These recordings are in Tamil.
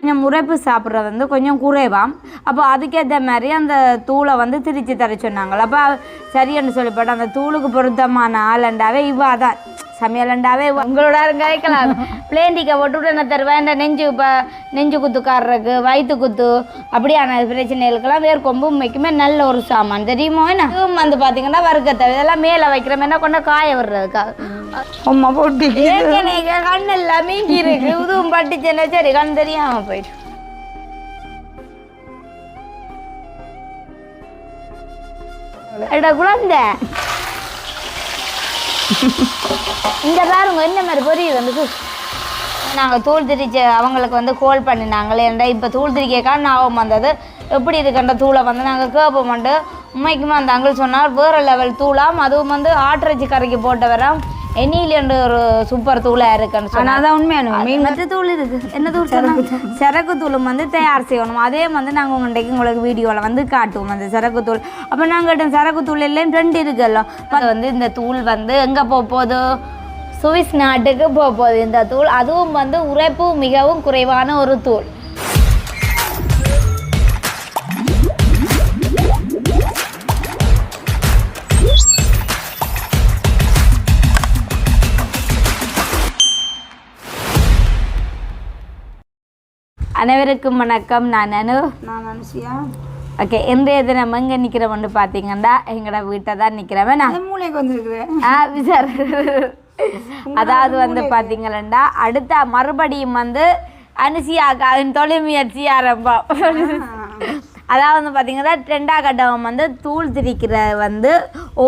கொஞ்சம் முறைப்பு சாப்பிட்றது வந்து கொஞ்சம் குறைவாம். அப்போ அதுக்கேற்ற மாதிரி அந்த தூளை வந்து திரிச்சு தர சொன்னாங்களா அப்போ சரின்னு சொல்லிப்பட்டு அந்த தூளுக்கு பொருத்தமான ஆளண்டாவே இவா தான். சமையலண்டாவே உங்களோட கேட்கலாம் பிளேண்டிக்கை போட்டுவிட்டு என்ன தருவேன் இந்த நெஞ்சு இப்போ நெஞ்சு குத்துக்காரருக்கு வயிற்று குத்து அப்படியான பிரச்சனைகளுக்கெல்லாம் வேர் கொம்பு உண்மைக்குமே நல்ல ஒரு சாமான். தெரியுமோ என்ன? வந்து பார்த்தீங்கன்னா வறுக்கத்தை இதெல்லாம் மேலே வைக்கிறோம். என்ன கொண்ட காய விடுறதுக்காக அம்மா போட்டு ஏற்கனவே கண் எல்லாம் மீங்கி இருக்கு இதுவும் பட்டுச்சுன்னா சரி கண் தெரியாம போயிடும். குழந்தை. இங்க பாருங்க என்ன மாதிரி பொரியுது வந்து நாங்கள் தூள் திரிச்ச அவங்களுக்கு வந்து கோல் பண்ணினாங்களே ஏன்டா இப்போ தூள் திரிக்க ஞாபகம் வந்தது. எப்படி இருக்குன்ற தூளை வந்து நாங்கள் கேட்போம்ட்டு உண்மைக்குமே அந்த அங்கிள் சொன்னார் வேறு லெவல் தூளாம் அதுவும் வந்து ஆட்டிறைச்சி கரைக்கு போட்ட வரோம் எண்ணிலேண்டு ஒரு சூப்பர் தூளாக இருக்குன்னு சொன்னார் ஆனால் அதான் உண்மையான மீன் மற்ற தூள் இருக்கு. என்ன தூள் சொன்னாங்க? சரக்கு தூளும் வந்து தயார் செய்யணும். அதே வந்து நாங்கள் உங்கள்கிட்ட உங்களுக்கு வீடியோவில் வந்து காட்டுவோம் அந்த சரக்கு தூள். அப்போ நாங்கள் கேட்டோம் சரக்கு தூள் எல்லாம் ரெண்டு இருக்குல்ல. அது வந்து இந்த தூள் வந்து எங்கே போக போகுது சுவிஸ் நாட்டுக்கு போக போகுது இந்த தூள். அதுவும் வந்து உரைப்பு மிகவும் குறைவான ஒரு தூள். அனைவருக்கும் வணக்கம். நான் அனு. நான் அனுசியா. ஓகே இன்றைய தினம் எங்கே நிற்கிறோம்னு பார்த்தீங்கன்னா எங்களோட வீட்டை தான் நிற்கிறவன் நான் மூளைக்கு வந்திருக்கிறேன் ஆ விசார். அதாவது வந்து பார்த்தீங்களா அடுத்த மறுபடியும் வந்து அனுசியாக்காவின் தொழில் முயற்சி ஆரம்பம் அதாவது வந்து பார்த்தீங்கன்னா ரெண்டாம் கட்டம் வந்து தூள் திரிக்கிற வந்து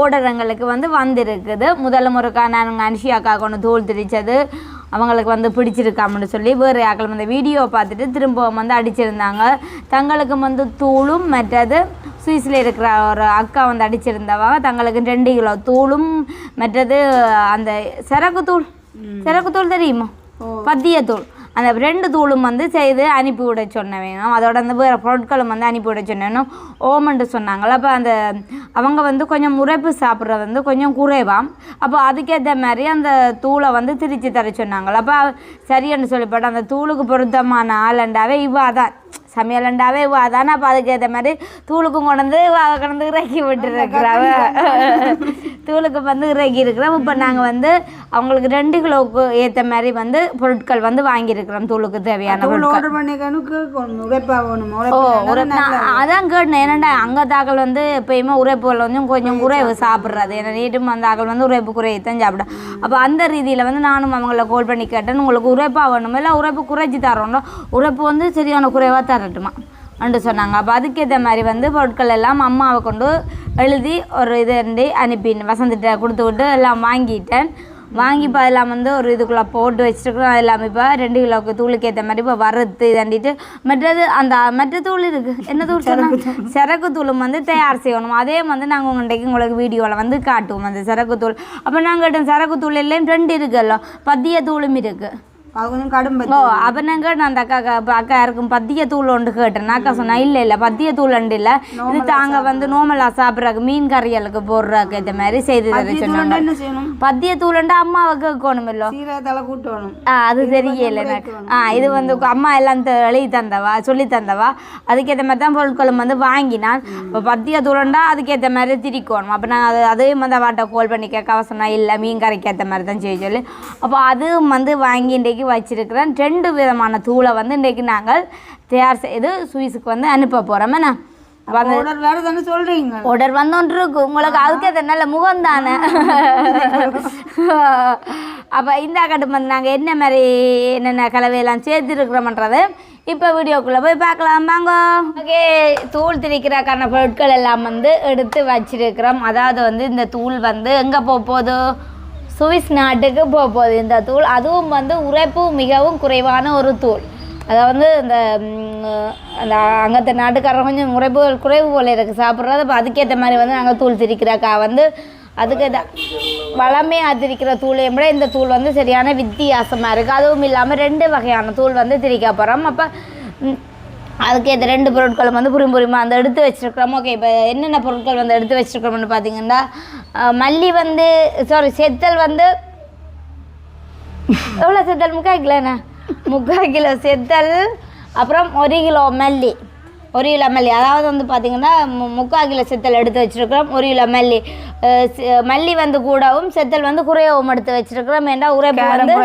ஓடரங்களுக்கு வந்து வந்திருக்குது. முதல் முறைக்கா நான் அனுஷியாக்கா கொண்டு தூள் திரிச்சது. அவங்களுக்கு வந்து பிடிச்சிருக்காமன்னு சொல்லி வேறு ஆக்கள் அந்த வீடியோ பார்த்துட்டு திரும்பவும் வந்து அடிச்சிருந்தாங்க. தங்களுக்கு வந்து தூளும் மற்றது சுவிஸில் இருக்கிற ஒரு அக்கா வந்து அடிச்சிருந்தவங்க தங்களுக்கு ரெண்டு கிலோ தூளும் மற்றது அந்த சரக்கு தூள். சரக்கு தூள் தெரியுமா? பத்திய தூள். அந்த ரெண்டு தூளும் வந்து செய்து அனுப்பி விட சொன்ன வேணும் அதோட அந்த வேறு பொருட்களும் வந்து அனுப்பி விட சொன்னேனும் ஓமன்ட்டு சொன்னாங்களா அப்போ அந்த அவங்க வந்து கொஞ்சம் முறைப்பு சாப்பிட்றது வந்து கொஞ்சம் குறைவாம். அப்போ அதுக்கேற்ற மாதிரி அந்த தூளை வந்து திரிச்சு தர சொன்னாங்களா அப்போ சரியன்னு சொல்லிப்பட்டு அந்த தூளுக்கு பொருத்தமான ஆளண்டாவே இவா தான். சமையலண்டாவே இவா தானே அப்போ அதுக்கேற்ற மாதிரி தூளுக்கும் கொண்டு கொண்டு இறக்கி விட்டுருக்குறாவ. தூளுக்கு வந்து இறக்கி இருக்கிறோம். இப்போ நாங்கள் வந்து அவங்களுக்கு ரெண்டு கிலோவுக்கு ஏற்ற மாதிரி வந்து பொருட்கள் வந்து வாங்கியிருக்கிறோம் தூளுக்கு தேவையான ஓ அதான் கேட்டேன் ஏன்னாண்டா அங்கே தாக்கல் வந்து எப்பயுமே உரைப்புகள் வந்து கொஞ்சம் குறைவு சாப்பிட்றது. ஏன்னா நீட்டும் அந்த ஆக்கள் வந்து உரைப்பு குறையை தான் சாப்பிட அப்போ அந்த ரீதியில் வந்து நானும் அவங்கள கால் பண்ணி கேட்டேன் உங்களுக்கு உரைப்பா வேணும்? இல்லை உரைப்பு குறைச்சி தரோம்னா உரைப்பு வந்து சரியான குறைவாக தரட்டுமா அண்டு சொன்னாங்க. அப்போ அதுக்கேற்ற மாதிரி வந்து பொருட்கள் எல்லாம் அம்மாவை கொண்டு எழுதி ஒரு இது ரெண்டு அனுப்பி வசந்திட்ட கொடுத்து விட்டு எல்லாம் வாங்கிட்டேன். வாங்கி இப்போ அதெல்லாம் வந்து ஒரு இதுக்குள்ளே போட்டு வச்சுருக்கோம் அதெல்லாம் இப்போ ரெண்டு கிலோவுக்கு தூளுக்கு ஏற்ற மாதிரி இப்போ வறுத்து தண்டிட்டு மற்றது அந்த மற்ற தூள் இருக்குது என்ன தூள் சொன்னாங்க சரக்கு தூளும் வந்து தயார் செய்யணும். அதே வந்து நாங்கள் உங்கள்கிட்ட உங்களுக்கு வீடியோவில் வந்து காட்டுவோம் அந்த சரக்கு தூள். அப்போ நாங்கள் சரக்கு தூள் எல்லாம் ரெண்டு இருக்குல்ல? பத்திய தூளும் இருக்குது ஓ அப்போ நான் கேட்டேன் அந்த அக்கா அக்கா இருக்கும் பத்திய தூள் ஒன்று கேட்டேன். அக்கா சொன்னா இல்லை இல்லை பத்திய தூள் ஒன்று இல்லை. இது தாங்க வந்து நோமலாக சாப்பிட்றதுக்கு மீன் கறிகளுக்கு போடுறதுக்கு ஏற்ற மாதிரி செய்து தர சொன்னாங்க. பத்திய தூளுண்டு அம்மாவை கேட்கணும் இல்லோ. சீரகத்தால கூட்டணும். ஆ அது தெரியல எனக்கு. ஆ இது வந்து அம்மா எல்லாம் எழுதி தந்தவா சொல்லி தந்தவா. அதுக்கேற்ற மாதிரி தான் பொருட்களும் வந்து வாங்கினான். இப்போ பத்திய தூளண்டா அதுக்கேற்ற மாதிரி திரிக்கணும். அப்போ நான் அது அதையும் வந்து அவாட்ட கால் பண்ணி கேட்க சொன்னா இல்லை மீன் கறிக்கு ஏற்ற மாதிரி தான் செய்ய சொல்லி. அப்போ அதுவும் வந்து வாங்கி இன்றைக்கு வச்சிருக்கிறேன். ரெண்டு விதமான தூளை வந்து இன்றைக்கு நாங்கள் தயார் செய்து சுவிஸுக்கு வந்து அனுப்ப போகிறோம் என்ன? அந்த ஆர்டர் வேறு தானே சொல்கிறீங்க ஆர்டர் வந்தோன்று இருக்கு உங்களுக்கு அதுக்கேற்ற நல்ல முகம் தானே. அப்போ இந்த கட்டு வந்து நாங்கள் என்ன மாதிரி என்னென்ன கலவையெல்லாம் சேர்த்துருக்குறோம்ன்றது இப்போ வீடியோக்குள்ளே போய் பார்க்கலாம். வாங்க. ஓகே. தூள் திரிக்கிறக்கான பொருட்கள் எல்லாம் வந்து எடுத்து வச்சிருக்கிறோம். அதாவது வந்து இந்த தூள் வந்து எங்கே போக போகுது? சுவிஸ் நாட்டுக்கு போக போகுது. இந்த தூள் அதுவும் வந்து உரைப்பு மிகவும் குறைவான ஒரு தூள். அதை வந்து இந்த அந்த அங்கத்த நாட்டுக்காரர் கொஞ்சம் குறைவு குறைவு போல இருக்குது சாப்பிட்றது அப்போ அதுக்கேற்ற மாதிரி வந்து நாங்கள் தூள் திரிக்கிறாக்கா வந்து அதுக்கு த- வளமையாக திரிக்கிற தூளையும் விட இந்த தூள் வந்து சரியான வித்தியாசமாக இருக்குது அதுவும் இல்லாமல் ரெண்டு வகையான தூள் வந்து திரிக்க போகிறோம் அப்போ அதுக்கு இந்த ரெண்டு பொருட்களும் வந்து புரியும் புரியுமா? அந்த எடுத்து வச்சிருக்கிறோம். ஓகே இப்போ என்னென்ன பொருட்கள் வந்து எடுத்து வச்சுருக்கிறோம்னு பார்த்தீங்கன்னா மல்லி வந்து சாரி செத்தல் வந்து எவ்வளோ செத்தல்? முக்கால் கிலோண்ணா முக்கால் கிலோ செத்தல் அப்புறம் ஒரு கிலோ மல்லி. ஒரு கிலோ மல்லி அதாவது வந்து பார்த்திங்கன்னா முக்கால் கிலோ செத்தல் எடுத்து வச்சுருக்கிறோம். ஒரு கிலோ மல்லி மல்லி வந்து கூடவும் செத்தல் வந்து குறையவும் எடுத்து வச்சுருக்கிறோம். ஏன்னா உரைப்பு வந்து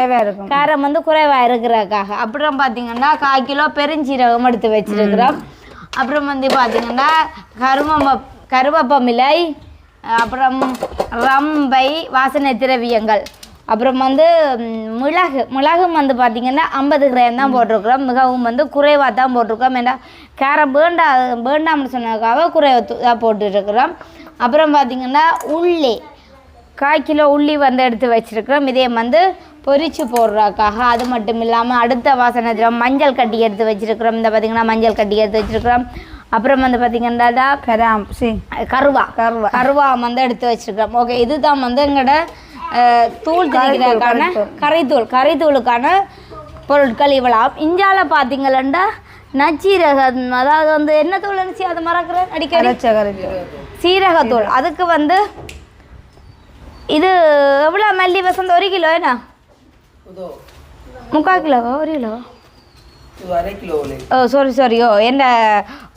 காரம் வந்து குறைவாக இருக்கிறதுக்காக. அப்புறம் பார்த்தீங்கன்னா கால் கிலோ பெருஞ்சீரகம் எடுத்து வச்சிருக்கிறோம். அப்புறம் வந்து பார்த்தீங்கன்னா கரும கருவேப்பமிலை அப்புறம் ரம்பை வாசனை திரவியங்கள். அப்புறம் வந்து மிளகு. மிளகும் வந்து பார்த்திங்கன்னா ஐம்பது கிராம் தான் போட்டிருக்கிறோம். மிகவும் வந்து குறைவாக தான் போட்டிருக்கோம் ஏன்னா காரம் வேண்டா வேண்டாம்னு சொன்னதுக்காக குறைவாக போட்டுருக்கிறோம் அப்புறம் பார்த்திங்கன்னா உள்ளி. கால் கிலோ உள்ளி வந்து எடுத்து வச்சிருக்கிறோம். இதே வந்து பொரிச்சு போடுறதுக்காக. அது மட்டும் இல்லாமல் அடுத்த வாசனை மஞ்சள் கட்டி எடுத்து வச்சிருக்கிறோம். இந்த பார்த்திங்கன்னா மஞ்சள் கட்டி எடுத்து வச்சிருக்கிறோம். அப்புறம் வந்து பார்த்திங்கன்னா கருவா. கருவா. கருவா வந்து எடுத்து வச்சிருக்கிறோம். ஓகே இதுதான் வந்து எங்களோட தூள் திரிக்கிறதுக்கான கரைத்தூள் கரைத்தூளுக்கான பொருட்கள் இவ்வளோ இஞ்சால பார்த்தீங்களா நச்சீரகம் அதாவது வந்து என்ன தூள் இருந்துச்சு? அதை மறக்கிறேன் அடிக்கடி? சீரகத்தூள் அதுக்கு வந்து இது எவ்வளோ மல்லி வசந்த்? ஒரு கிலோ என்ன? முக்கால் கிலோவா? ஒரு கிலோவா? சாரி சாரி ஓ என்ன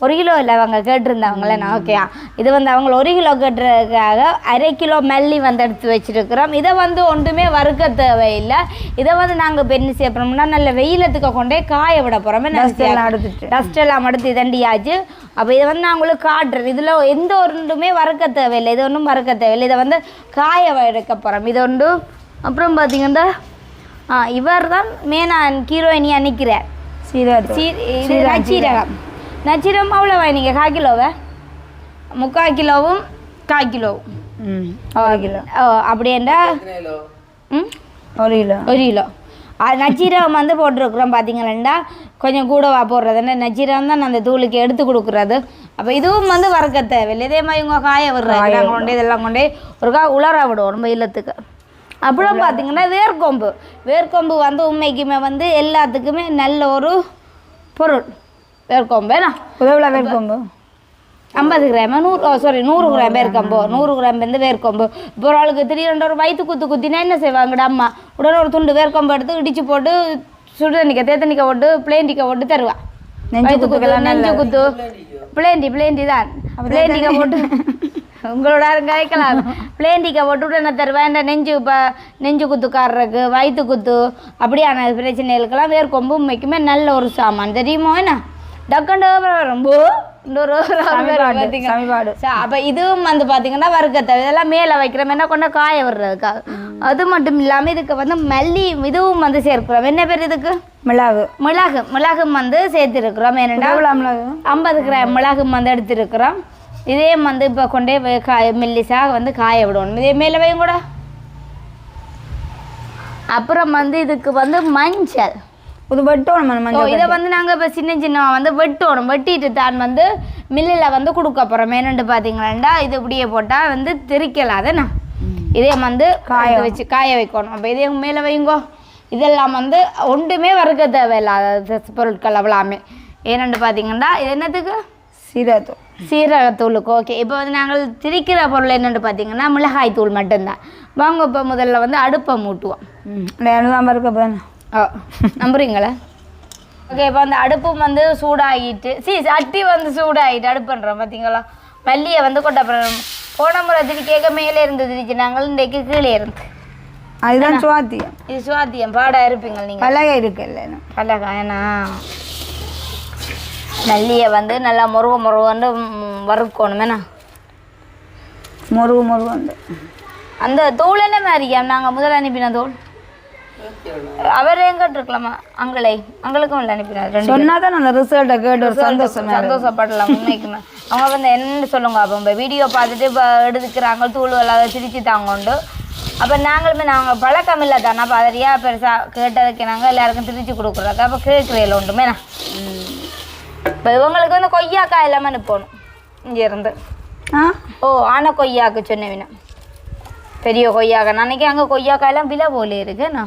ஒரு கிலோ இல்லை அவங்க கேட்டிருந்தவங்களே நான் ஓகேயா இது வந்து அவங்க ஒரு கிலோ கேட்டுறதுக்காக அரை கிலோ மல்லி வந்து எடுத்து வச்சிருக்கிறோம். இதை வந்து ஒன்றுமே வறுக்க தேவையில்லை. இதை வந்து நாங்கள் இப்போ என்ன செய்ய போகிறோம்னா நல்ல வெயிலத்துக்கு கொண்டே காய விட போகிறோம் Dust எல்லாம் எடுத்துட்டு. டஸ்ட் எல்லாம் எடுத்து இதண்டியாச்சு அப்போ இதை வந்து நான் உங்களுக்கு காட்டுறேன் இதில் எந்த ஒன்றுமே வறுக்க தேவையில்லை. இது ஒன்றும் வறுக்க தேவையில்லை. இதை வந்து காய எடுக்க போகிறோம் இது ஒன்று. அப்புறம் பார்த்தீங்கன்னா ஆ இவர் தான் மேனான் ஹீரோயினி அன்னிக்கிறார் சீரகத்தூள் சீ- இது நச்சீரகம் நச்சீரகம் அவ்வளோ நீங்கள் கால் கிலோவை? முக்கால் கிலோவும் கால் கிலோவும் ம் கிலோ. ஓ அப்படின்டா ம்? ஒரு கிலோ. ஒரு கிலோ. நச்சீரகம் வந்து போட்டிருக்கிறோம் பார்த்தீங்களா கொஞ்சம் கூடவா போடுறது. என்ன நச்சீரகம் தான் அந்த தூளுக்கு எடுத்து கொடுக்குறது. அப்போ இதுவும் வந்து வறுக்க தேவையில்லை. இதே மாதிரி இவங்க காய விடுறாங்க நாங்கள் கொண்டு இதெல்லாம் கொண்டு ஒரு கா உலர விடுவோம் வெயிலத்துக்கு அப்புறம் பார்த்தீங்கன்னா வேர்க்கொம்பு வேர்க்கொம்பு வந்து உண்மைக்குமே வந்து எல்லாத்துக்குமே நல்ல ஒரு பொருள். வேர்க்கொம்பு ஏன்னா உதவில வேர்க்கொம்பு ஐம்பது கிராம் நூறு சாரி நூறு கிராம் வேர்க்கம்பு நூறு கிராம் வந்து வேர்க்கொம்பு இப்போ ஒரு ஆளுக்கு திடீரென்று ஒரு வயிற்று குத்து குத்தினா என்ன செய்வாங்கடா அம்மா? உடனே ஒரு துண்டு வேர்க்கொம்பு எடுத்து இடிச்சு போட்டு சுடுதண்ணிக்க தேத்தண்ணிக்க போட்டு பிளேண்டிக்க போட்டு தருவா. நெஞ்சு குத்து நெஞ்சு குத்து. பிளேண்டி பிளேண்டி தான். பிளேண்டிக்க போட்டு உங்களோட கேட்கலாம் பிளேண்டிக்க போட்டு உடனே தருவா இந்த நெஞ்சு இப்போ நெஞ்சு குத்துக்காரருக்கு வயிற்று குத்து அப்படியான பிரச்சனைகளுக்கெல்லாம் வேர்க்கொம்பு உண்மைக்குமே நல்ல ஒரு சாமான். தெரியுமோ என்ன? டக்குண்டு ரொம்ப. அப்போ இதுவும் வந்து பார்த்தீங்கன்னா வறுக்கத்தை. இதெல்லாம் மேலே வைக்கிறோம். என்ன கொண்ட காய விடுறதுக்காக அது மட்டும் இல்லாமல் இதுக்கு வந்து மல்லி இதுவும் வந்து சேர்க்கிறோம். என்ன பேர் இதுக்கு? மிளகு. மிளகு. மிளகும் வந்து சேர்த்துருக்குறோம். ஏனென்றால் ஐம்பது கிராம் மிளகும் வந்து எடுத்துருக்குறோம். இதே வந்து இப்போ கொண்டே போய் காய மெல்லிசாக வந்து காய விடணும். இதே மேலே வையும் கூட. அப்புறம் வந்து இதுக்கு வந்து மஞ்சள். இது வெட்டணும் மஞ்சள் இதை வந்து நாங்கள் இப்போ சின்ன சின்ன வந்து வெட்டணும். வெட்டிட்டு தான் வந்து மில்லில் வந்து கொடுக்க போகிறோம் என்னென்னு பார்த்தீங்களா இது இப்படியே போட்டால் வந்து திரிக்கலாதேண்ணா இதே வந்து காய வச்சு காய வைக்கணும். அப்போ இதே மேலே வைங்கோ இதெல்லாம் வந்து ஒன்றுமே வறுக்க தேவையில்லாத பொருட்கள் அவ்வளோமே. ஏன்னு பார்த்தீங்கன்னா இது என்னத்துக்கு? சீரகத்தூள் சீரகத்தூளுக்கு ஓகே இப்போ வந்து நாங்கள் திரிக்கிற பொருள் என்னென்னு பார்த்தீங்கன்னா மிளகாய் தூள் மட்டும்தான். வாங்க இப்போ முதல்ல வந்து அடுப்பை மூட்டுவோம். எழுதாம இருக்க ஓ நம்புறீங்களா? ஓகே இப்போ அந்த அடுப்பும் வந்து சூடாகிட்டு சி சட்டி வந்து சூடாகிட்டு அடுப்புன்றோம் பார்த்தீங்களா? மல்லியை வந்து கொட்ட போகிறோம் போன முறை திரி கேட்க மேலே இருந்து திரிச்சு நாங்கள் இன்றைக்கு கீழே இருந்து. அதுதான் சுவாத்தியம். இது சுவாத்தியம் பாடா இருப்பீங்க நீங்கள் பலகை இருக்குல்ல பலகாயனா? மல்லியை வந்து நல்லா முருக முருகன்னு வறுக்கணும் என்ன முருகு முருகு வந்து. அந்த தூள் என்ன மாதிரியா நாங்கள் முதல்ல அனுப்பின தூள் அவர் எங்கிட்ட இருக்கலாமா? அங்களை அங்களுக்கும் இல்லை அனுப்பினார் சொன்னா தான் அந்த ரிசல்ட்டை கேட்டு ஒரு சந்தோஷம் சந்தோஷப்படலாம் உண்மைக்குமே. அவங்க வந்து என்னன்னு சொல்லுங்க அப்போ இப்போ வீடியோ பார்த்துட்டு இப்போ எடுத்துக்கிறாங்க தூள் இல்லாத சிரிச்சு தாங்கொண்டு. அப்போ நாங்களுமே நாங்கள் பழக்கம் இல்லை தானே அப்போ அதறியா பெருசாக கேட்டதுக்கு நாங்கள் எல்லாருக்கும் திரிச்சு கொடுக்குறோம் அப்போ கேட்குறேன் உண்டுமே இப்போ இவங்களுக்கு வந்து கொய்யாக்காய் இல்லாமல் அனுப்பணும் இங்கேருந்து ஆ? ஓ ஆன கொய்யாக்கு சொன்னவினா பெரிய கொய்யாக்காய். அன்னைக்கு அங்கே கொய்யாக்காயெல்லாம் விலை போல இருக்குண்ணா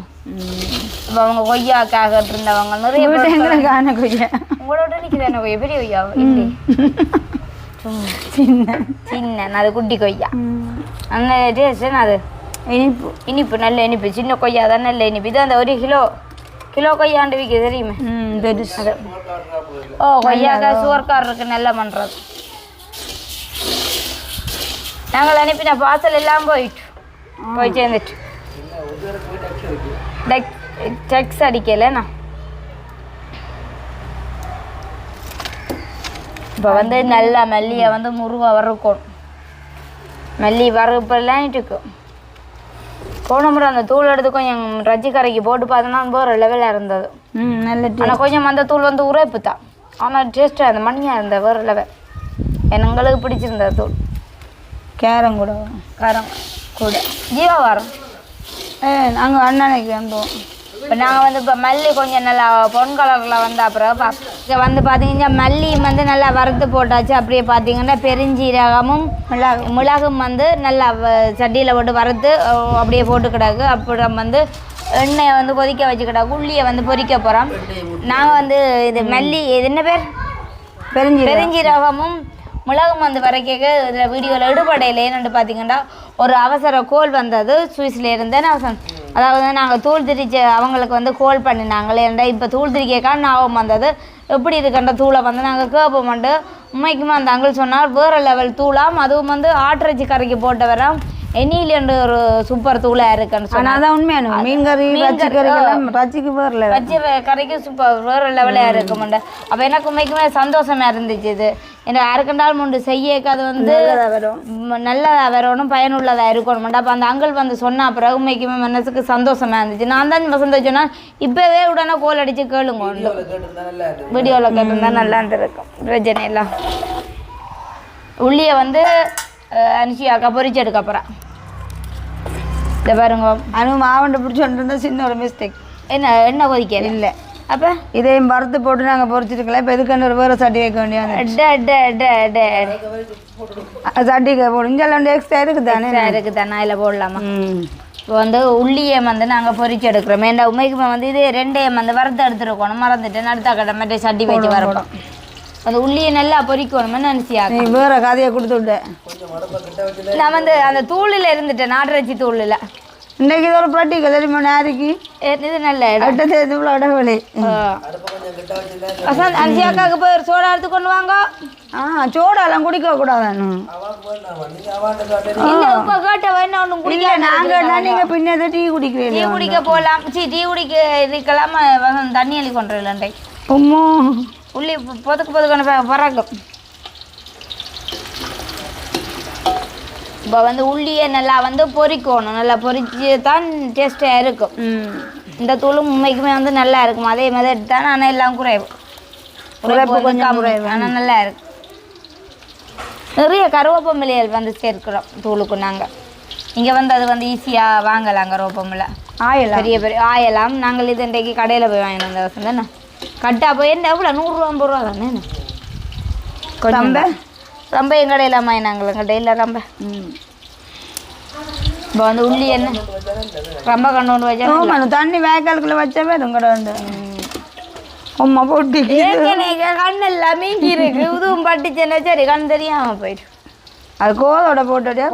இப்போ அவங்க கொய்யாக்காக இருந்தவங்க நிறைய பேர் ஆன கொய்யா? உங்களோட நிற்கிறேன் கொய்யா? பெரிய கொய்யா? இல்லை. சின்ன. சின்ன அது குட்டி கொய்யா. அந்த டேஸ்ட் அது? இனிப்பு. இனிப்பு நல்ல இனிப்பு. சின்ன கொய்யா தான் நல்ல இனிப்பு. இது அந்த ஒரு கிலோ கிலோ கொய்யாண்டு விற்க தெரியுமே? ம் பெருசு ஓ கொய்யாக்காய் சுவர்காரருக்கு நல்லா பண்ணுறது நாங்கள் அனுப்பின பார்சல் எல்லாம் போயிட்டு போய் சேர்ந்துட்டு. டெக் டெக்ஸ் அடிக்கலண்ணா. இப்போ வந்து நல்லா மல்லியை வந்து முருகை வறுக்கணும். மல்லி வறுப்பெல்லாம் இருக்கும் போன முறை அந்த தூள் எடுத்து கொஞ்சம் ரஜ்ஜி கரைக்கு போட்டு பார்த்தோன்னா போகிற லெவலில் இருந்தது. ம் நல்ல ஆனால் கொஞ்சம் அந்த தூள் வந்து உரைப்பு தான். ஆனால் டேஸ்ட்டாக அந்த மணியாக இருந்த வேறு லெவல் எங்களுக்கு பிடிச்சிருந்த தூள். கேரம் கூட காரம். கூட. ஜீவா வாரம். நாங்கள் அண்ணனைக்கு வந்தோம். இப்போ நாங்கள் வந்து இப்போ மல்லி கொஞ்சம் நல்லா பொன் கலரில் வந்து அப்புறம் பா இங்கே வந்து பார்த்தீங்கன்னா மல்லியும் வந்து நல்லா வறுத்து போட்டாச்சு. அப்படியே பார்த்தீங்கன்னா பெருஞ்சீரகமும் மிளகு மிளகும் வந்து நல்லா சட்டியில் போட்டு வறுத்து அப்படியே போட்டு கிடக்கு. அப்புறம் வந்து எண்ணெயை வந்து கொதிக்க வச்சு கிடக்கு. உள்ளியை வந்து பொரிக்க போகிறோம் நாங்கள் வந்து இது மல்லி இது என்ன பேர்? பெருஞ்சி பெருஞ்சீரகமும் மிளகும் வந்து வரைக்க இதில் வீடியோவில் எடுபடையில் என்னென்னு பார்த்தீங்கன்னா ஒரு அவசர கோல் வந்தது சுவிஸில் இருந்து நான் அதாவது நாங்கள் தூள் திரிச்ச அவங்களுக்கு வந்து கோல் பண்ணினாங்களே ஏன்டா இப்போ தூள் திரிக்கக்கான ஞாபகம் வந்தது. எப்படி இருக்குன்ற தூளை வந்து நாங்கள் கேட்போம்ட்டு உண்மைக்குமே அந்த அங்கிள் சொன்னால் வேறு லெவல் தூளாம் அதுவும் வந்து ஆட்டிறைச்சி கறிக்கு போட்ட வரோம் எண்ணிலேண்டு ஒரு சூப்பர் தூளாக இருக்குன்னு ஆனால் அதான் உண்மையான மீன் கறி ரச்சி கறிக்கெல்லாம் ரச்சிக்கு வரல வச்சு கறிக்கு சூப்பர் வேறு லெவலில் இருக்குமுண்ட அப்போ எனக்கு உண்மைக்குமே சந்தோஷமா இருந்துச்சு இது. எனக்கு யாருக்கண்டாலும் உண்டு செய்யக்கு அது வந்து நல்லதா வரணும் பயனுள்ளதா இருக்கணும் அப்போ அந்த அங்கிள் வந்து சொன்ன அப்புறம் உண்மைக்குமே மனசுக்கு சந்தோஷமா இருந்துச்சு. நான் தான் வசந்த சொன்னா இப்போவே உடனே கோல் அடிச்சு கேளுங்க வீடியோவில் கேட்டிருந்தா நல்லா இருந்திருக்கும். பிரச்சனை இல்லை. உள்ளியை வந்து அனுஷியாக்கா பொரிச்சு எடுக்க போகிறேன் இதை பாருங்க அனு மாவண்டை பிடிச்சி இருந்தா சின்ன ஒரு மிஸ்டேக் என்ன என்ன கொதிக்க இல்லை. அப்போ? இதையும் வறுத்து போட்டு நாங்கள் பொரிச்சிருக்கலாம் இப்போ எதுக்கு ஒரு வேறு சட்டி வைக்க டே சட்டிக்கு போடும் இங்கே எக்ஸ்ட்ரா இருக்குது தானே இருக்கு தானே அதில் போடலாமா? இப்போ வந்து உள்ளியை வந்து நாங்கள் பொரிச்சு எடுக்கிறோம். ஏன்டா உண்மைக்குமே வந்து இது ரெண்டையும் வந்து வறுத்து எடுத்துருக்கணும் மறந்துட்டு அடுத்த கடை மாதிரி சட்டி வச்சு வரணும் அந்த உள்ளியை நல்லா பொரிக்கணும்னு நினச்சியா? நீ வேற கதையை கொடுத்து விட்ட. நான் வந்து அந்த தூளில் இருந்துட்டேன் நாட்டுறச்சி தூளில். இன்னைக்கு இது ஒரு ப்ராக்டிக்கல் தெரியுமா நேரிக்கு இது நல்ல அட்டை தேர்ந்து இவ்வளோ இடவெளி வசந்த் அஞ்சு அக்காவுக்கு போய் ஒரு சோடா எடுத்து கொண்டு வாங்க. ஆ சோடாலாம் குடிக்க கூடாதானு? இல்ல இப்ப கேட்ட வேணும் ஒன்றும் இல்லை குடிக்க நாங்கள் நீங்கள் பின்னே டீ குடிக்கிறீங்க டீ குடிக்க போகலாம் சி டீ குடிக்க இருக்கலாம் தண்ணி அள்ளி கொண்டு இல்லைண்டை உம்மோ உள்ளி பொதுக்கு பொதுக்கான பறக்கும் இப்போ வந்து உள்ளியை நல்லா வந்து பொரிக்கணும் நல்லா பொரிச்சு தான் டேஸ்ட்டாக இருக்கும். இந்த தூளும் உண்மைக்குமே வந்து நல்லா இருக்கும். அதே மாதிரி எடுத்தால் ஆனால் எல்லாம் குறைவு. உரைப்பு கொஞ்சம் குறைவு. ஆனால் நல்லா இருக்கும் நிறைய கருவேப்பமிலைகள் வந்து சேர்க்கிறோம் தூளுக்கு நாங்கள் இங்கே வந்து அது வந்து ஈஸியாக வாங்கலாம் கருவேப்பமில்லை ஆயிலாம். பெரிய பெரிய ஆயலாம். நாங்கள் இது இன்றைக்கு கடையில் போய் வாங்கிட்டு வந்த வசம் தானே கட்டா போய் என்ன எவ்வளோ? நூறுரூவா ஐம்பது ரூபா தானே? ரொம்ப ரொம்ப எங்கள் கடையில் வாங்கினாங்களே கடையில் ரொம்ப ம். இப்போ வந்து உள்ளி என்ன? ரொம்ப கண்டு கொண்டு வச்சா தண்ணி வேக்காலுக்குள்ள வச்சவே உங்கட வந்து. உம்மா போட்டி கண் எல்லாமே இருக்கு இதுவும் பட்டுச்சுன்னா சரி கண் தெரியாமல் போயிடும். அது கோதோட போட்டுட்டே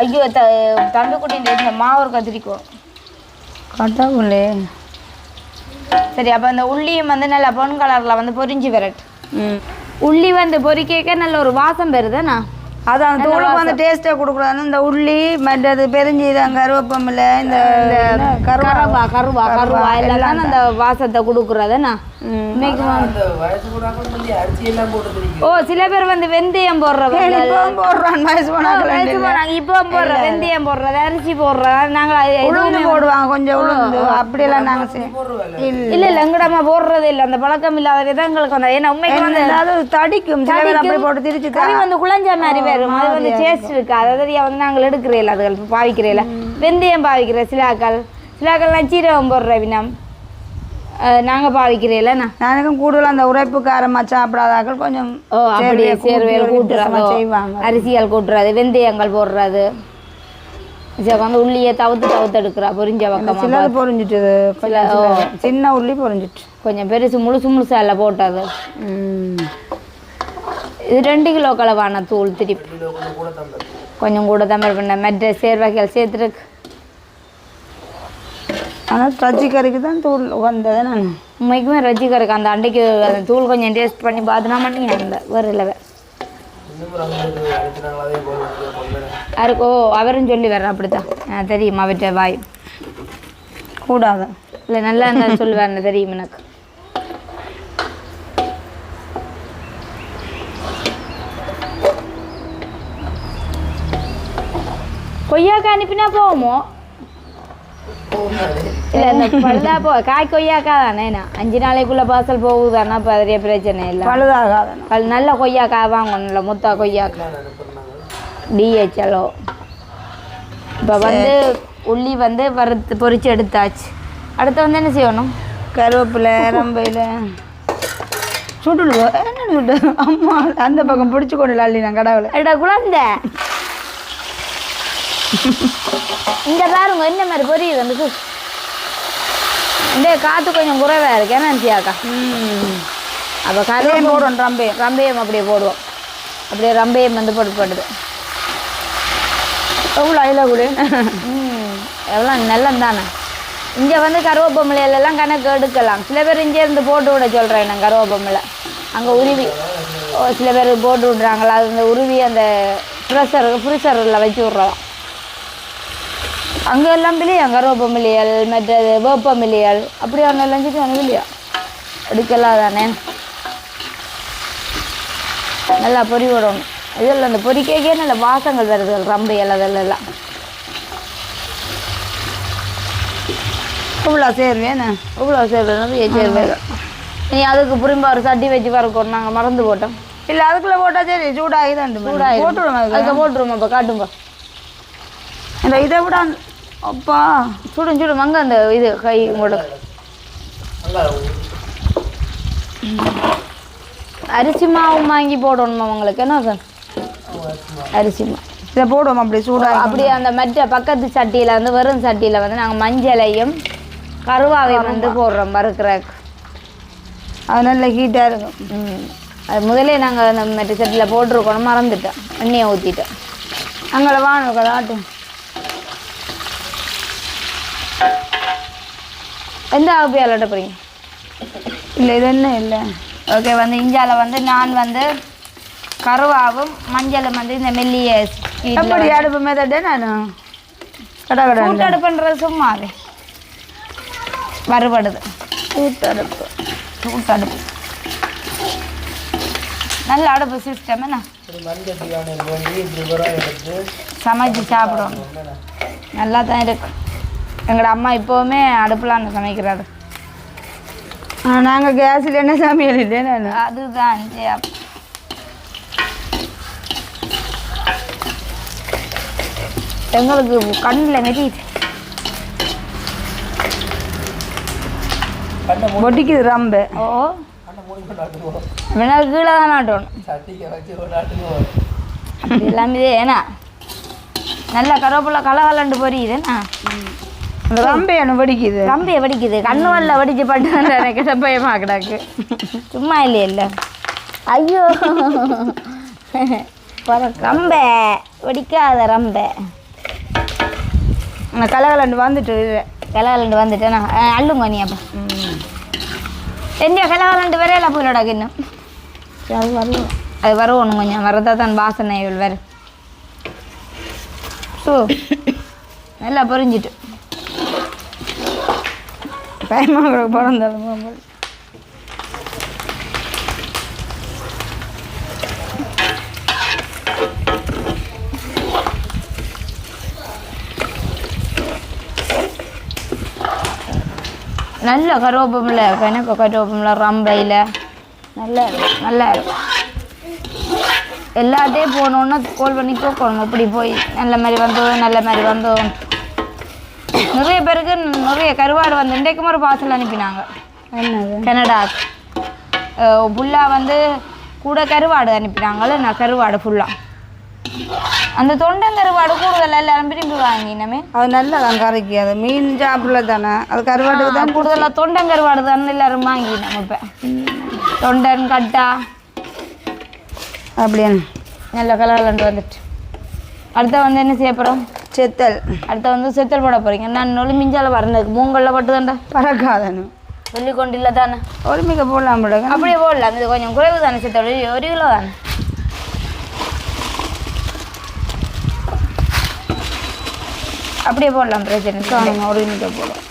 ஐயோ த தம்பி குட்டின்ற இந்த மாவு கத்திரிக்கோ. கட்டாவுள்ளே சரி அப்போ அந்த உள்ளியும் வந்து நல்லா பொன் கலரில் வந்து பொரிஞ்சு விரட்டு. ம். உள்ளி வந்து பொரிக்க நல்ல ஒரு வாசம் பெறுதுண்ணா அதான் தூளுக்கு வந்து டேஸ்ட்டை கொடுக்குறாங்க இந்த உள்ளி மற்றது பெருஞ்சீரகம் கருவேப்பமில்லை இந்த கருவா கருவா கருவா எல்லாம் அந்த வாசத்தை கொடுக்குறதுண்ணா ஓ சில பேர் வந்து வெந்தயம் போடுறவங்க இப்போ போடுற வெந்தயம் போடுறது அரிசி போடுறது நாங்கள் உளுந்து போடுவாங்க கொஞ்சம் உளுந்து. அப்படியெல்லாம் நாங்கள் செய்ய இல்லை? இல்ல இல்ல எங்கடமா போடுறது இல்ல. அந்த பழக்கம் இல்லாத எங்களுக்கு அந்த ஏன்னா உண்மைக்கு வந்து அதாவது தடிக்கும். சில பேர் அப்படி போட்டு திரிச்சு கறி வந்து குழஞ்ச மாதிரி வரும். அது வந்து டேஸ்ட் இருக்கு அதாவது வந்து நாங்கள் எடுக்கிறேன் அதுகள் பாவிக்கிறேன் வெந்தயம் பாவிக்கிற சிலாக்கள். சிலாக்கள்லாம் சீரகம் போடுற வினம். நாங்கள் பாவிக்கிறேன்லண்ணா நானுக்கும் கூடுதல் அந்த உரைப்பு காரமாக சாப்பிடாதாக்கள் கொஞ்சம் ஓ அப்படியே சேர்வையை சேர்வையில் கூட்டி கூட்டுறது? வித்தியாசமா செய்வாங்க. அரிசிகள் கூட்டுறது வெந்தயங்கள் போடுறது. வந்து உள்ளியை தவிர்த்து தவிர்த்து எடுக்கிறா பொரிஞ்ச பக்கமாக சிலது பொரிஞ்சிட்டு சின்ன உள்ளி பொரிஞ்சிட்டு கொஞ்சம் பெருசு முழுசு முழுசா இல்லை போட்டது. ம். இது ரெண்டு கிலோ கலவான தூள் திருப்பி. கொஞ்சம் கூட தான் பண்ண மெட்ர சேர்வகைகள் சேர்த்துருக்கு. ஆனால் கறிக்கு தான் தூள் வந்தது நான். உண்மைக்குமே ரஜிகருக்கு அந்த அண்டைக்கு அந்த தூள் கொஞ்சம் டேஸ்ட் பண்ணி பார்த்துனா மட்டும் அந்த வேறு இல்லை யாருக்கு? ஓ அவரும் சொல்லி வர்ற அப்படித்தான். ஆ, தெரியும் அவர்கிட்ட வாய். கூடாது? இல்லை நல்லா இருந்தால் சொல்லுவார் தெரியும் எனக்கு. கொய்யாக்காய் அனுப்பினா போவோமோ? இல்லை இந்த பழுதா போ காய் கொய்யாக்காய் தானே அஞ்சு நாளைக்குள்ள பார்சல் போகுதானா இப்போ பெரிய பிரச்சனை இல்லை. பழுதாகாது பல் நல்ல கொய்யாக்காய் வாங்கணும்ல முத்தா கொய்யாக்காய். டிஹெச்எலோ இப்போ வந்து உள்ளி வந்து வறுத்து பொரிச்சு எடுத்தாச்சு. அடுத்து வந்து என்ன செய்யணும்? கருவேப்பிலை ரம்பையில். சுட்டுடுவோம் அம்மா அந்த பக்கம் பிடிச்சி கொண்டு அள்ளி நான் கடவுளை. எடா குழந்தை! இங்க பாருங்க என்ன மாதிரி பொரியுது அந்த சூப் இந்த காற்று கொஞ்சம் குறைவா இருக்கு. என்ன நினச்சியாக்கா? அப்போ கருவேப்பிலை போடுறோம் ரம்பை. ரம்பையம் அப்படியே போடுவோம். அப்படியே ரம்பையம் வந்து போட்டு போடுது எவ்வளோ ஐல கூட? ம். எவ்வளோ நல்லம் தானே. இங்கே வந்து கருவேப்பமிலையிலலாம் கணக்கு எடுக்கலாம். சில பேர் இங்கே இருந்து போட்டு விட சொல்கிறேன் நான் கருவேப்பமில்லை அங்கே உருவி. சில பேர் போட்டு விட்றாங்களா? அது இந்த உருவி அந்த ஃப்ரெஷர் ஃப்ரீசரில் வச்சு விட்றோம். அங்கே எல்லாம் பிள்ளையா கருவேப்பமில்லையல் மற்றது வேப்பமில்லையல் அப்படி எல்லாம் சொல்லி ஒன்று இல்லையா? எடுக்கலாம் தானே நல்லா பொரி விடணும். இதில் அந்த பொரிக்கைக்கே நல்ல வாசங்கள் வருது ரம்பையல் அதெல்லாம் எவ்வளோ சேர்வேன் இவ்வளோ சேர்றது சேர்வேன் நீ அதுக்கு புரிம்பா ஒரு சட்டி வச்சு வரக்கணும் நாங்கள் மறந்து போட்டோம். இல்லை அதுக்குள்ளே போட்டால் சரி சூடாகி தான் சூடாயிரும். போட்டுவிடுவோம் அதுக்கு போட்டுருவோம் இப்போ காட்டுங்க இந்த இதை விட அப்பா. சுடும் சுடும் அங்கே அந்த இது கை உங்களோட. அரிசி மாவு வாங்கி போடணுமா உங்களுக்கு? என்ன சார்? அரிசி மாவு இதை போடுவோம் அப்படி சூடாக அப்படியே அந்த மற்ற பக்கத்து சட்டியில் வந்து வெறும் சட்டியில் வந்து நாங்கள் மஞ்சளையும் கருவாவையும் வந்து போடுறோம் வறுக்கிறக்கு அது நல்ல ஹீட்டாக இருக்கும். அது முதலே நாங்கள் அந்த மற்ற சட்டியில் போட்டிருக்கோம் மறந்துட்டோம் எண்ணெயை ஊற்றிட்டோம் அங்கே வாங்க கதாட்டு எந்த ஆப்பியா விளாட்ட போகிறீங்க இல்லை இது என்ன இல்லை. ஓகே வந்து இஞ்சால வந்து நான் வந்து கருவாவும் மஞ்சளும் வந்து இந்த மெல்லிய எப்படி அடுப்பு மேதட்டே நான் கடை கடை கூட்டடுப்புன்றது சும்மாவே வறுபடுது. கூட்டடுப்பு கூட்டடுப்பு நல்ல அடுப்பு சிஸ்டம் என்ன? சமைச்சு சாப்பிடுவோம். நல்லா தான் இருக்கு. எங்களோட அம்மா இப்போவுமே அடுப்புலாம் சமைக்கிறாரு. நாங்கள் கேஸில் என்ன சமையல் இல்லை நான். அதுதான். எங்களுக்கு கண்ணில் மெதியுது. ஒட்டிக்குது ரம்பு. ஓ. வேணா கீழே தான் நாட்டணும். எல்லாமே ஏன்னா நல்ல கருவேப்பிலை கலகலண்டு பொரியுதுண்ணா அந்த ரம்பு என்ன வெடிக்குது. கம்பியை வெடிக்குது. கண்ணு வரல வெடிச்சு பட்டு எனக்கு பயமா கிடக்கு. சும்மா இல்லையே இல்லை. ஐயோ. ரம்பை வெடிக்காத ரம்பை. கலகலண்டு வந்துட்டு கலகலண்டு வந்துட்டேனா? அள்ளுங்க நீ அப்போ. எந்த கலகலண்டு வரையில போயிடா இன்னும். அது வரலாம் அது வரணும் கொஞ்சம் வரதா தான் வாசனை வேறு. ஸோ நல்லா பொரிஞ்சிட்டு. பயமாக பிறந்தாலும் நல்ல கருவேப்பமில்ல கணக்கு கருவேப்பமில்ல ரம்பையில். நல்லா இருக்கும் நல்லா இருக்கும். எல்லாத்தையும் போனோன்னா கோல் பண்ணி தூக்கணும் அப்படி போய் நல்ல மாதிரி வந்தோம் நல்ல மாதிரி வந்தோம். நிறைய பேருக்கு நிறைய கருவாடு வந்து இன்றைக்கும் ஒரு பார்சல் அனுப்பினாங்க. கனடா. ஃபுல்லாக வந்து கூட கருவாடு அனுப்பினாங்களே நான் கருவாடு ஃபுல்லாக அந்த தொண்டங்கருவாடு கூடுதல் எல்லாரும் விரும்பி வாங்கினமே. அது நல்லா தான் கரைக்கு. அது மீன் சாப்பிடல தானே. அது கருவாட்டுக்கு தான் கூடுதலாக தொண்டங்கருவாடு தான் எல்லாரும் வாங்கினோம் இப்போ. தொண்டன் கட்டா. அப்படியே? நல்ல கலர்லண்டு வந்துட்டு. அடுத்த வந்து என்ன செய்ய போகிறோம் செத்தல். அடுத்து வந்து செத்தல் போட போறீங்க. நான் நொலி மிஞ்சால வரணுக்கு மூங்கல்ல பட்டுதான்டா பறக்காதனு. சொல்லி கொண்டு இல்லை தானே? ஒரு மிக போடலாம் விடுங்க அப்படியே போடலாம். இது கொஞ்சம் குறைவு தானே செத்தல். ஒரு- கிலோ தானே? அப்படியே போடலாம் பிரச்சனை. காணுங்க ஒரு மிக போடலாம்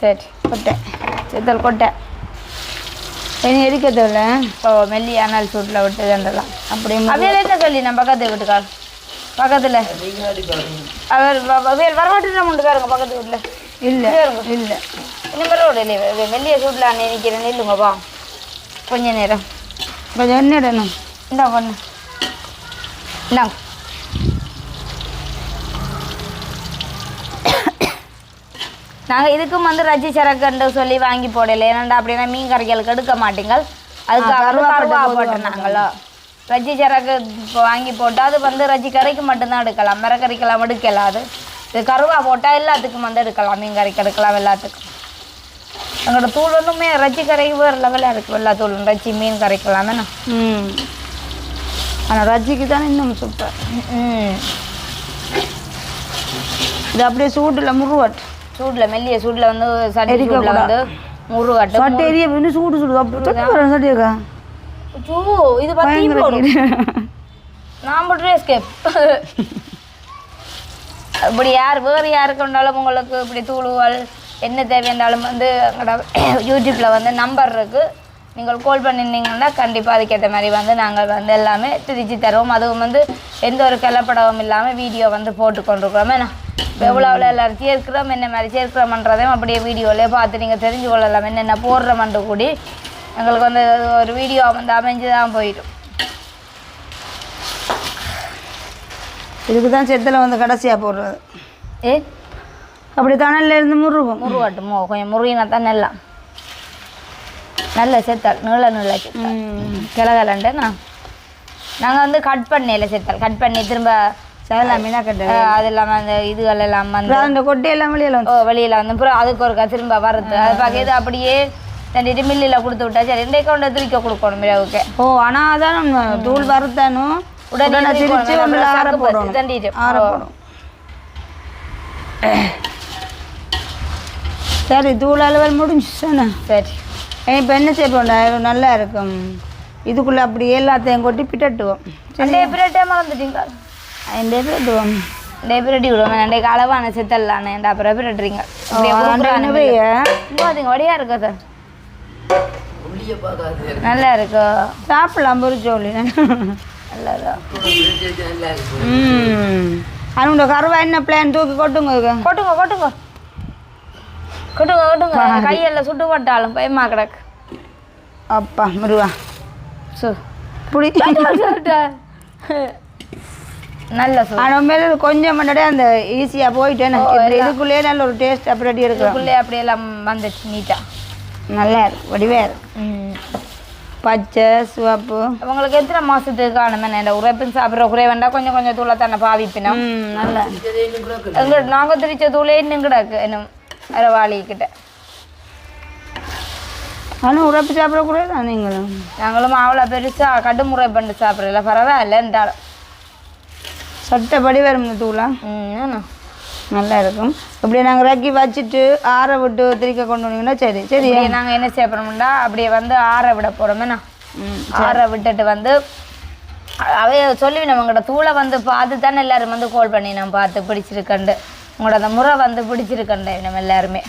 சரி. கொட்டை செத்தல் கொட்டை. இனி எரிக்க தேவையில்ல ஓ மெல்லி அனல் சூட்டில் விட்டு தண்டலாம் அப்படியே அவையில என்ன சொல்லி? நான் பக்கத்து வீட்டுக்கார். பக்கத்தில். அவர் அவையல் வரமாட்டு உண்டு பாருங்க பக்கத்து வீட்டில். இல்லை இல்லை. இன்னும் பரவாயில்ல இல்லையே மெல்லிய சூட்டில் நினைக்கிறேன் நில்லுங்கப்பா கொஞ்ச நேரம். கொஞ்சம் என்ன இடணும் இந்தா பொண்ணு. இந்தாங்க நாங்கள் இதுக்கும் வந்து ரஜி சரக்குன்னு சொல்லி வாங்கி போடல. ஏன்னாண்டா அப்படின்னா மீன் கறிகளுக்கு எடுக்க மாட்டீங்க அதுக்கு வந்து கருவா போட்டோம் நாங்களோ ரஜி சரக்கு இப்போ வாங்கி போட்டால் அது வந்து ரஜி கறிக்கு மட்டும்தான் எடுக்கலாம். மரக்கறிக்கெல்லாம் எடுக்கலாம் அது. இது கருவா போட்டால் எல்லாத்துக்கும் வந்து எடுக்கலாம். மீன் கறிக்கு எடுக்கலாம் எல்லாத்துக்கும். எங்களோட தூள் வந்துமே ரஜி கறிக்கு வேறு லெவலில் இருக்குது எல்லா தூளும் ரஜி மீன் கறிக்கலாம் என்ன ம். ஆனால் ரஜிக்கு தான் இன்னும் சூப்பர் ம் இது அப்படியே சூட்டில் முருவட் சூடில் மெல்லிய சூடில் வந்து சட்டி சூடில் வந்து முறு கட்டு சட்டை எரிய இன்னும் சூடு சூடு சட்டியக்கா ஐயோ, இது போடும். நான் மட்டும் எஸ்கேப் இப்படி யார் வேறு யாருக்கு வேண்டாலும் உங்களுக்கு இப்படி தூளுவல் என்ன தேவையானாலும் வந்து யூடியூப்பில் வந்து நம்பர் இருக்குது நீங்கள் கால் பண்ணியிருந்தீங்கன்னா கண்டிப்பாக அதுக்கேற்ற மாதிரி வந்து நாங்கள் வந்து எல்லாமே திருச்சி தருவோம். அதுவும் வந்து எந்த ஒரு கலப்படமும் இல்லாமல் வீடியோ வந்து போட்டு கொண்டிருக்கிறோம் இப்போ எவ்வளோ எவ்வளோ எல்லாரும் சேர்க்கிறோம் என்ன மாதிரி சேர்க்கிறோம்ன்றதையும் அப்படியே வீடியோவிலே பார்த்து நீங்கள் தெரிஞ்சு கொள்ளலாம். என்னென்ன போடுறோம்ன்ட்டு கூடி எங்களுக்கு வந்து ஒரு வீடியோ வந்து அமைஞ்சு தான் போயிடும். இதுக்கு தான் செத்தில் வந்து கடைசியாக போடுறது. ஏ? அப்படி தணல்ல இருந்து முருகும் முருவாட்டுமோ கொஞ்சம் முருகினா தான் நல்லா நல்ல செத்தல் நீள நீள கிளகலண்டுண்ணா நாங்கள் வந்து கட் பண்ணல செத்தல். கட் பண்ணி திரும்ப அஹ், அது இல்லாமல் அந்த இதுகள் எல்லாம் வந்து அந்த கொட்டையெல்லாம் வெளியில் வந்து ஓ வெளியில் வந்து அப்புறம் அதுக்கு ஒருக்கா திரும்ப வறுத்து அது பார்க்க இது அப்படியே ரெண்டு மில்லில் கொடுத்து விட்டா சரி ரெண்டே கொண்டு திருக்க கொடுக்கணும் மிளகுக்கு. ஓ ஆனால் அதான் நம்ம தூள் வறுத்தானும் உடனே உடனே திரிச்சு ஒன்றில் ஆற போடணும். தண்டிட்டு. ஆற போடும் சரி தூள் அலுவல் முடிஞ்சுச்சுண்ணா சரி. இப்போ என்ன நல்லா இருக்கும். இதுக்குள்ளே அப்படி எல்லாத்தையும் கொட்டி பிட்டட்டுவோம் பிரட்டே பிரட்டி விடுவோம் ரெண்டே அளவான செத்தல்லானே அப்புறம் பிரட்டுறீங்க அப்படியே அன்றைக்கு குறுக்குறானே போய் அதுங்க வடியா இருக்கா சார் நல்லா இருக்கோ சாப்பிடலாம் பொரிச்சோலி நல்லா இருக்கும் ம் அவனோட கருவா என்ன பிளான் தூக்கி கொட்டுங்க. கொட்டுங்க கொட்டுங்க கொட்டுங்க கொட்டுங்க கையெல்லாம் சுட்டு போட்டாலும் பயமா கிடக்கு அப்பா முருவா சு புடி நல்ல ஆனால் மேலே கொஞ்சம் முன்னாடியே அந்த ஈஸியாக இப்படி இதுக்குள்ளேயே நல்ல ஒரு டேஸ்ட் அப்படி எடுக்கிறோம் இதுக்குள்ளே அப்படியெல்லாம் வந்துச்சு நீட்டா நல்லா இருக்கு வடிவே இருக்கு. பச்சை சிவப்பு. உங்களுக்கு எத்தனை மாசத்துக்கு காணுமே இந்த உரைப்பின் சாப்பிட்ற குறை வேண்டாம் கொஞ்சம் கொஞ்சம் தூளை தானே பாவிப்பினோம் நல்லா எங்க நாங்கள் திரிச்ச தூளே இன்னும் கிடக்கு இன்னும் அரவாளி கிட்ட. ஆனால் உரப்பு சாப்பிடக்கூடாது நீங்களும்? நாங்களும் அவ்வளோ பெருசா கடுமுறை பண்ணி சாப்பிடல பரவாயில்லன்றாலும் சட்டப்படி வரும் இந்த தூளா? ம் நல்லா இருக்கும் இப்படியே நாங்கள் ரக்கி வச்சுட்டு ஆற விட்டு திரிக்க கொண்டு வந்தீங்கன்னா சரி. சரி அப்படியே நாங்கள் என்ன செய்ய அப்படியே வந்து ஆற விட போகிறோமேண்ணா ம் ஆற விட்டுட்டு வந்து அவைய சொல்லி நம்மகிட்ட தூளை வந்து பார்த்து தானே எல்லாரும் வந்து கால் பண்ணி நான் பார்த்து பிடிச்சிருக்கண்டு. உங்களோட அந்த முறை வந்து பிடிச்சிருக்கண்டு நம்ம எல்லாருமே.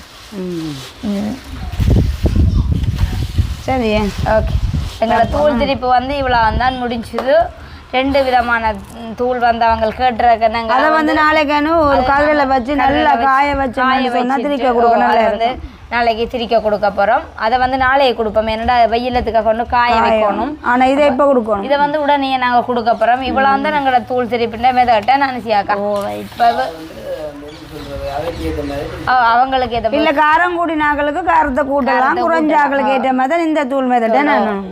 சரி ஓகே. எங்களோட தூள் திரிப்பு வந்து இவ்வளோ தான் முடிஞ்சுது. ரெண்டு விதமான தூள் வந்து அவங்க கேட்டுருக்க அதை நாங்கள் வந்து நாளைக்கானு ஒரு கதிரில் வச்சு நல்லா காய வச்சு காய திரிக்க வந்து நாளைக்கு திரிக்க கொடுக்க போறோம். அதை வந்து நாளைக்கு கொடுப்போம். என்னடா வெயிலத்துக்கு கொண்டு காய வைக்கணும். ஆனால் இதை இப்போ கொடுக்கணும். இதை வந்து உடனே நாங்க கொடுக்க போறோம். இவ்வளோ வந்து நாங்களோட தூள் திரிப்பின்ற மெதட்ட நினச்சியாக்கா இப்போ அவங்களுக்கு ஏற்ற இல்லை காரம் கூடி நாங்களுக்கு காரத்தை கூட்டலாம். குறைஞ்ச ஆக்களுக்கு ஏற்ற மாதிரி இந்த தூள் மெதட்டை நான்.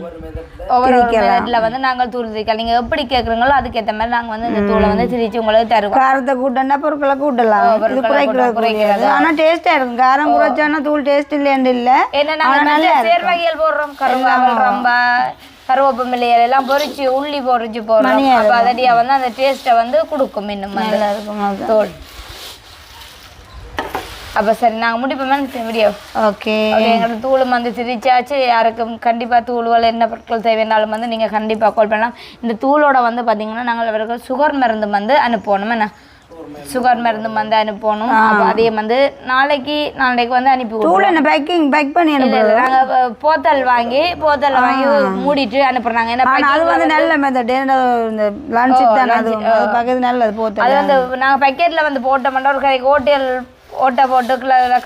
ஒவ்வொரு வந்து நாங்கள் தூள் திரிக்கலாம் நீங்க எப்படி கேக்குறீங்களோ அதுக்கேத்த மாதிரி நாங்க வந்து இந்த தூளை வந்து திரிச்சு உங்களுக்கு தருவோம். காரத்தை கூட்டண்டா பொருட்களை கூட்டலாம். இது குறைக்கிறது குறைக்கிறது. ஆனா டேஸ்டா இருக்கும். காரம் குறைச்சானா தூள் டேஸ்ட் இல்லைன்னு இல்ல. ஏன்னா நாங்க நல்ல சேர்வகைகள் போடுறோம். கருவாமல் ரொம்ப கருவேப்பமில்லை எல்லாம் பொரிச்சு உள்ளி பொரிச்சு போடுறோம். அப்ப அதடியா வந்து அந்த டேஸ்ட்டை வந்து கொடுக்கும் இன்னும் நல்லா இருக்கும். தோல். அப்ப சரி நாங்க முடிப்போமே? வீடியோ ஓகே எங்களோட தூளும் வந்து திரிச்சாச்சு யாருக்கும் கண்டிப்பா தூள்கள் என்ன பொருட்கள் தேவைன்னாலும் வந்து நீங்க கண்டிப்பா கால் பண்ணலாம். இந்த தூளோட வந்து பாத்தீங்கன்னா நாங்கள் அவர்கள் சுகர் மருந்து வந்து அனுப்பணும். என்ன? சுகர் மருந்து வந்து அனுப்பணும். அப்ப அதே வந்து நாளைக்கு நாளைக்கு வந்து அனுப்பி விடுவோம். தூள் என்ன பேக்கிங் பேக் பண்ணி இல்ல அனுப்புறது இல்ல நாங்க ப- போத்தல் வாங்கி போத்தல் வாங்கி மூடிட்டு அனுப்புறாங்க ஏன்னா அது வந்து நல்ல மெத்தட் இந்த லஞ்ச் தானே அது அது பார்க்கறது நல்லது போத்து அது வந்து நாங்க பக்கெட்ல வந்து போட்டோம்னா ஒரு ஓட்டல் ஓட்டை போட்டு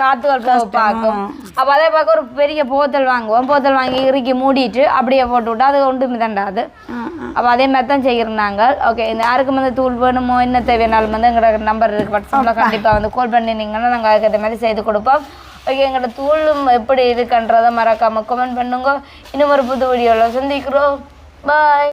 காத்துகள் போக பார்க்கும். அப்ப அதே பார்க்க ஒரு பெரிய போத்தல் வாங்குவோம். போத்தல் வாங்கி இறுக்கி மூடிட்டு அப்படியே போட்டு விட்டா அது ஒன்று மிதண்டாது அப்போ அதே மாதிரி தான் நாங்கள் ஓகே இந்த யாருக்கும் வந்து தூள் வேணுமோ என்ன தேவையானாலும் வந்து எங்களோட நம்பர் இருக்கு. வாட்ஸ்அப்பில் கண்டிப்பாக வந்து கால் பண்ணினீங்கன்னா நாங்கள் அதுக்கேற்ற மாதிரி செய்து கொடுப்போம். ஓகே எங்களோட தூளும் எப்படி இருக்குன்றதை மறக்காம கமெண்ட் பண்ணுங்க. இன்னும் ஒரு புது வீடியோவில் சந்திக்கிறோம். பாய்